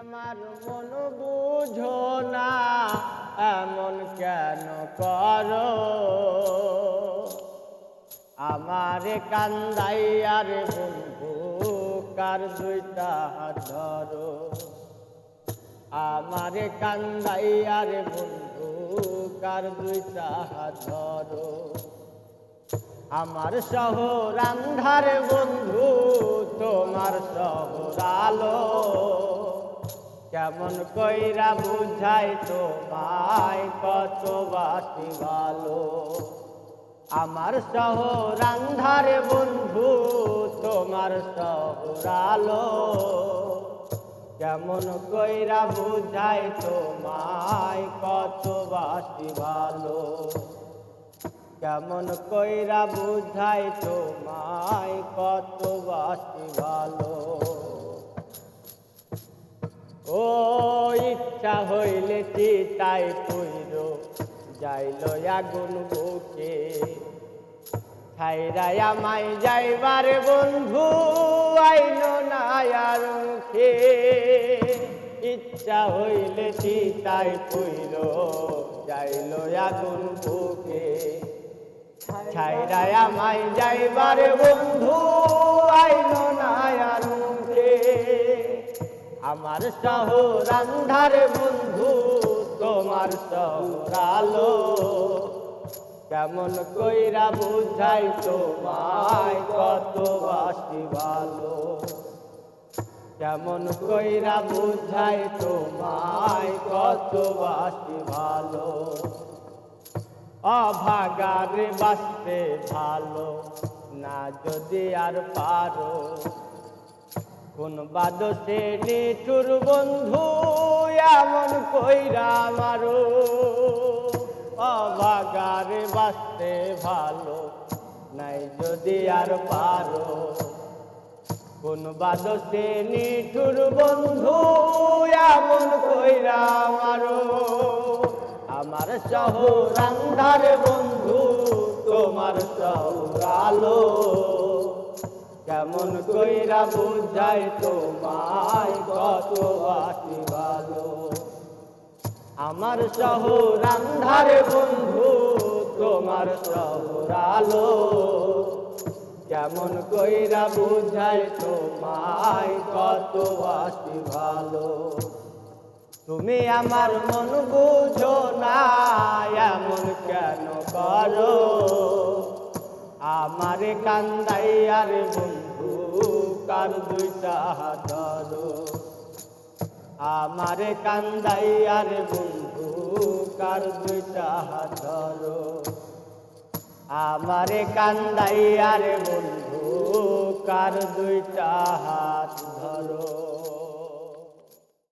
আমার মন বুঝো না, এমন কেন করো? আমারে কান্দাইয়ার বন্ধু, কার দুইটা ধরো? কান্দাই কান্দাইয়ার বন্ধু, কার দুইটা ধরো? আমার শহর আন্ধার বন্ধু, তোমার শহর আলো। কেমন কইরা বুঝাই তোমায় কত বাসি ভালো? আমার শহর আন্ধার বন্ধু, তোমার শহর কেমন কইরা বুঝাই তোমায় কত বাসি ভালো? কেমন কইরা বুঝাই তোমায় কত বাসি ভালো? ও ইচ্ছা হইলে চিতাই পুইর, যাইল আগুন বুকে। ছাইরাই আমায় যাইবার বন্ধু আইন না আর মুখে। ইচ্ছা হইলে চিতাই পুইর, যাইল আগুন বুকে। ছাইরাই আমায় যাইবার বন্ধু আমার শহর আন্ধার বন্ধু, তোমার শহর আলো কেমন কইরা বুঝাই তোমায় কত বাসি ভালো। কেমন কইরা বুঝাই তোমায় কত বাসি ভালো। অভাগারে বাঁচতে ভালো, না যদি আর পারো কোন বাদসে নিঠুর বন্ধু এমন কইরা মারো। অভাগারে বাঁচতে ভালো নাই যদি আর পারো। কোন বাদসে নিঠুর বন্ধু এমন কইরা মারো। আমার শহর আন্ধার বন্ধু, তোমার শহর আলো কেমন কইরা বুঝাই তোমায়, কত বাসি ভালো। আমার শহর আন্ধার বন্ধু, তোমার শহর আলো। কেমন কইরা বুঝাই তোমায়, কত বাসি ভালো। তুমি আমার মন বুঝো না, এমন কেন করো? আমার কান্দাই কান্দাইয়ার বন্ধু কার দুইটা হাত ধরো? কান্দাই আর বন্ধু, কার দুইটা হাত ধরো? কান্দাই আর বন্ধু, কার দুইটা হাত ধরো?